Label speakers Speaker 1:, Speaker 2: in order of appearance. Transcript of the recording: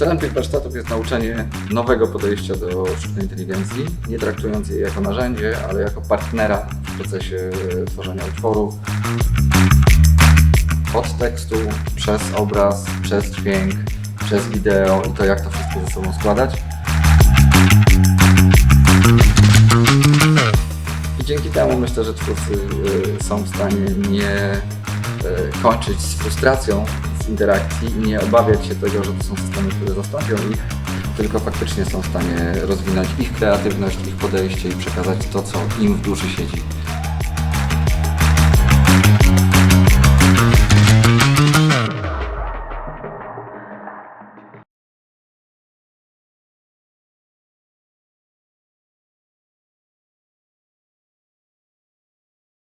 Speaker 1: tych warsztatów jest nauczenie nowego podejścia do sztucznej inteligencji, nie traktując jej jako narzędzie, ale jako partnera w procesie e, tworzenia utworu. Od tekstu, przez obraz, przez dźwięk, przez wideo i to jak to wszystko ze sobą składać. I dzięki temu myślę, że twórcy y, są w stanie nie y, kończyć z frustracją interakcji i nie obawiać się tego, że to są systemy, które zastąpią ich, tylko faktycznie są w stanie rozwinąć ich kreatywność, ich podejście i przekazać to, co im w duszy siedzi